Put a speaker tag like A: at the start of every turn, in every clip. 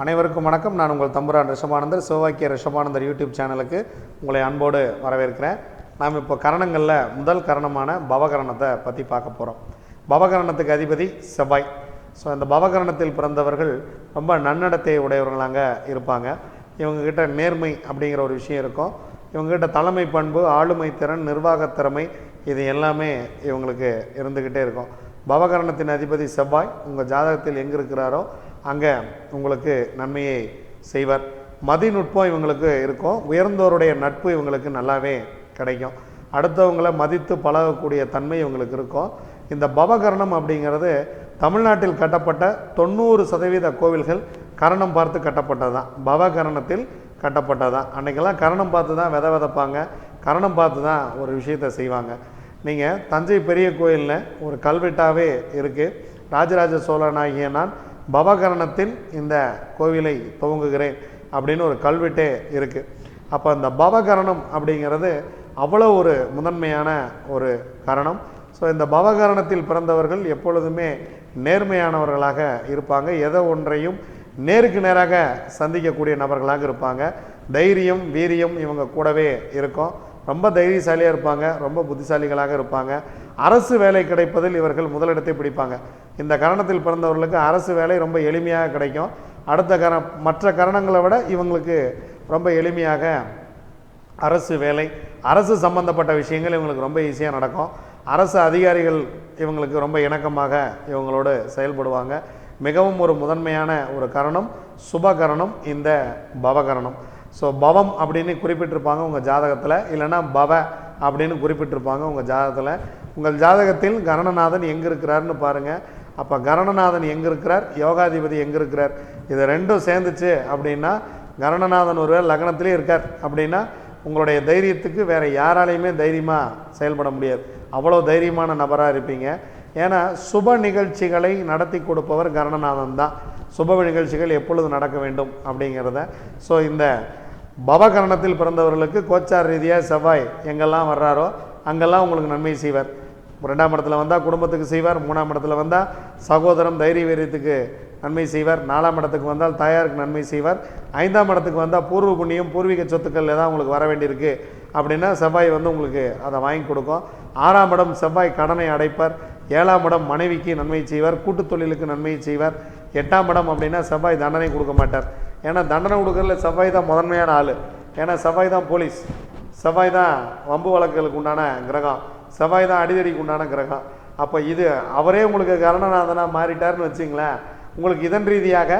A: அனைவருக்கும் வணக்கம். நான் உங்கள் தம்புரான் ரிஷபானந்தர் சிவவாக்கிய ரிஷபானந்தர் யூடியூப் சேனலுக்கு உங்களை அன்போடு வரவேற்கிறேன். நாம் இப்போ கரணங்களில் முதல் கரணமான பவகரணத்தை பற்றி பார்க்க போகிறோம் பவகரணத்துக்கு அதிபதி செவ்வாய். ஸோ அந்த பவகரணத்தில் பிறந்தவர்கள் ரொம்ப நன்னடத்தை உடையவர்களாக இருப்பாங்க. இவங்கக்கிட்ட நேர்மை அப்படிங்கிற ஒரு விஷயம் இருக்கும். இவங்ககிட்ட தலைமை பண்பு ஆளுமை திறன் நிர்வாகத் திறமை இது எல்லாமே இவங்களுக்கு இருந்துக்கிட்டே இருக்கும். பவகரணத்தின் அதிபதி செவ்வாய் உங்கள் ஜாதகத்தில் எங்கே இருக்கிறாரோ அங்கே உங்களுக்கு நன்மையை செய்வார். மதிநுட்பம் இவங்களுக்கு இருக்கும். உயர்ந்தோருடைய நட்பு இவங்களுக்கு நல்லாவே கிடைக்கும். அடுத்தவங்களை மதித்து பழகக்கூடிய தன்மை இவங்களுக்கு இருக்கும். இந்த பவகரணம் அப்படிங்கிறது தமிழ்நாட்டில் கட்டப்பட்ட தொண்ணூறு சதவீத கோவில்கள் கரணம் பார்த்து கட்டப்பட்டது தான் பவகரணத்தில் கட்டப்பட்டது தான் அன்றைக்கெல்லாம் கரணம் பார்த்து தான் வித விதைப்பாங்க. கரணம் பார்த்து தான் ஒரு விஷயத்தை செய்வாங்க. நீங்கள் தஞ்சை பெரிய கோயிலில் ஒரு கல்வெட்டாகவே இருக்குது ராஜராஜ சோழனாகிய நான் பவகரணத்தில் இந்த கோவிலை துவங்குகிறேன் அப்படின்னு ஒரு கல்வெட்டே இருக்குது அப்போ அந்த பவகரணம் அப்படிங்கிறது அவ்வளோ ஒரு முதன்மையான ஒரு கரணம். ஸோ இந்த பவகரணத்தில் பிறந்தவர்கள் எப்பொழுதுமே நேர்மையானவர்களாக இருப்பாங்க. எதை ஒன்றையும் நேருக்கு நேராக சந்திக்கக்கூடிய நபர்களாக இருப்பாங்க. தைரியம் வீரியம் இவங்க கூடவே இருக்கும். ரொம்ப தைரியசாலியாக இருப்பாங்க ரொம்ப புத்திசாலிகளாக இருப்பாங்க. அரசு வேலை கிடைப்பதில் இவர்கள் முதலிடத்தை பிடிப்பாங்க. இந்த கரணத்தில் பிறந்தவர்களுக்கு அரசு வேலை ரொம்ப எளிமையாக கிடைக்கும். அடுத்த கர மற்ற கரணங்களை விட இவங்களுக்கு ரொம்ப எளிமையாக அரசு வேலை அரசு சம்பந்தப்பட்ட விஷயங்கள் இவங்களுக்கு ரொம்ப ஈஸியாக நடக்கும். அரசு அதிகாரிகள் இவங்களுக்கு ரொம்ப இணக்கமாக இவங்களோடு செயல்படுவாங்க. மிகவும் ஒரு முதன்மையான ஒரு கரணம் சுபகரணம் இந்த பவகரணம். ஸோ பவம் அப்படின்னு குறிப்பிட்டிருப்பாங்க உங்கள் ஜாதகத்தில். இல்லைன்னா பவ அப்படின்னு குறிப்பிட்டிருப்பாங்க உங்கள் ஜாதகத்தில். உங்கள் ஜாதகத்தில் கரணநாதன் எங்கே இருக்கிறாருன்னு பாருங்கள் அப்போ கரணநாதன் எங்கே இருக்கிறார் யோகாதிபதி எங்கே இருக்கிறார் இது ரெண்டும் சேர்ந்துச்சு அப்படின்னா கரணநாதன் ஒருவர் லக்னத்திலே இருக்கார் அப்படின்னா உங்களுடைய தைரியத்துக்கு வேறு யாராலையுமே தைரியமாக செயல்பட முடியாது. அவ்வளோ தைரியமான நபராக இருப்பீங்க. ஏன்னா சுப நிகழ்ச்சிகளை நடத்தி கொடுப்பவர் கரணநாதன் தான். சுப நிகழ்ச்சிகள் எப்பொழுது நடக்க வேண்டும் அப்படிங்கிறத. ஸோ இந்த பவகரணத்தில் பிறந்தவர்களுக்கு கோச்சார் ரீதியாக செவ்வாய் எங்கெல்லாம் வர்றாரோ அங்கெல்லாம் உங்களுக்கு நன்மை செய்வார். ரெண்டாம் இடத்துல வந்தால் குடும்பத்துக்கு செய்வார் மூணாம் இடத்துல வந்தால் சகோதரம் தைரிய வீரியத்துக்கு நன்மை செய்வார் நாலாம் இடத்துக்கு வந்தால் தாயாருக்கு நன்மை செய்வார் ஐந்தாம் இடத்துக்கு வந்தால் பூர்வ புண்ணியம் பூர்வீக சொத்துக்கள் ஏதாவது உங்களுக்கு வர வேண்டியிருக்கு அப்படின்னா செவ்வாய் வந்து உங்களுக்கு அதை வாங்கி கொடுக்கும். ஆறாம் இடம் செவ்வாய் கடனை அடைப்பார் ஏழாம் இடம் மனைவிக்கு நன்மை செய்வார் கூட்டுத் தொழிலுக்கு நன்மை செய்வார் எட்டாம் இடம் அப்படின்னா செவ்வாய் தண்டனை கொடுக்க மாட்டார். ஏன்னா தண்டனை கொடுக்கறதுல செவ்வாய் தான் முதன்மையான ஆள். ஏன்னா செவ்வாய் தான் போலீஸ். செவ்வாய் தான் வம்பு வழக்குகளுக்கு உண்டான கிரகம். செவ்வாய் தான் அடிதடிக்கு உண்டான கிரகம். அப்போ இது அவரே உங்களுக்கு கரணநாதனாக மாறிட்டார்னு வச்சிங்களேன் உங்களுக்கு இதன் ரீதியாக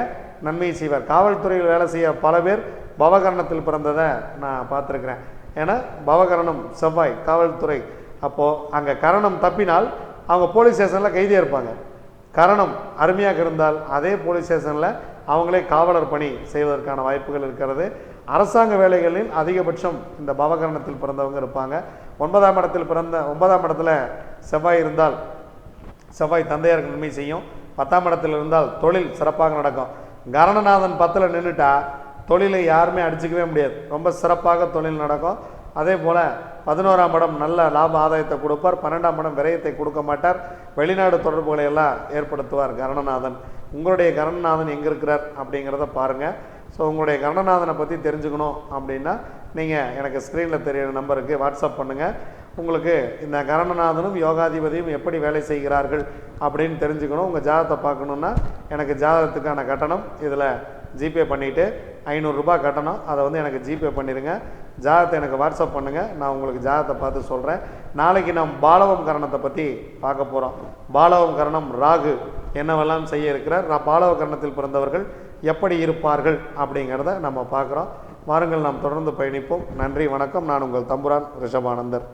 A: நன்மை செய்வார். காவல்துறையில் வேலை செய்ய பல பேர் பவகரணத்தில் பிறந்ததை நான் பார்த்துருக்குறேன். ஏன்னா பவகரணம் செவ்வாய் காவல்துறை. அப்போது அங்கே கரணம் தப்பினால் அவங்க போலீஸ் ஸ்டேஷனில் கைதியாக இருப்பாங்க. கரணம் அருமையாக இருந்தால் அதே போலீஸ் ஸ்டேஷனில் அவங்களே காவலர் பணி செய்வதற்கான வாய்ப்புகள் இருக்கிறது. அரசாங்க வேலைகளில் அதிகபட்சம் இந்த பவகரணத்தில் பிறந்தவங்க இருப்பாங்க. ஒன்பதாம் இடத்தில் பிறந்த ஒன்பதாம் இடத்துல செவ்வாய் இருந்தால் செவ்வாய் தந்தையாருக்கு நன்மை செய்யும். பத்தாம் இடத்தில் இருந்தால் தொழில் சிறப்பாக நடக்கும். கரணநாதன் பத்தில் நின்றுட்டா தொழிலை யாருமே அடிச்சுக்கவே முடியாது. ரொம்ப சிறப்பாக தொழில் நடக்கும். அதே போல் பதினோராம் இடம் நல்ல லாப ஆதாயத்தை கொடுப்பார். பன்னெண்டாம் இடம் விரயத்தை கொடுக்க மாட்டார். வெளிநாடு தொடர்புகளை எல்லாம் ஏற்படுத்துவார் கரணநாதன். உங்களுடைய கரணநாதன் எங்கே இருக்கிறார் அப்படிங்கிறத பாருங்கள் ஸோ உங்களுடைய கரணநாதனை பற்றி தெரிஞ்சுக்கணும் அப்படின்னா நீங்கள் எனக்கு ஸ்க்ரீனில் தெரியிற நம்பருக்கு வாட்ஸ்அப் பண்ணுங்கள் உங்களுக்கு இந்த கரணநாதனும் யோகாதிபதியும் எப்படி வேலை செய்கிறார்கள் அப்படின்னு தெரிஞ்சுக்கணும். உங்கள் ஜாதகத்தை பார்க்கணுன்னா எனக்கு ஜாதகத்துக்கான கட்டணம் இதில் ஜிபே பண்ணிவிட்டு ஐநூறுரூபா கட்டணம் அதை வந்து எனக்கு ஜிபே பண்ணிடுங்க ஜாதகத்தை எனக்கு வாட்ஸ்அப் பண்ணுங்கள் நான் உங்களுக்கு ஜாதகத்தை பார்த்து சொல்கிறேன் நாளைக்கு நாம் பாலவம் கரணத்தை பற்றி பார்க்க போகிறோம் பாலவம் கரணம் ராகு. என்னவெல்லாம் செய்ய இருக்கிறார்? நான் பாலவ கர்ணத்தில் பிறந்தவர்கள் எப்படி இருப்பார்கள் அப்படிங்கிறத நம்ம பார்க்குறோம். வாருங்கள் நாம் தொடர்ந்து பயணிப்போம். நன்றி வணக்கம். நான் உங்கள் தம்புரான் ரிஷபானந்தர்.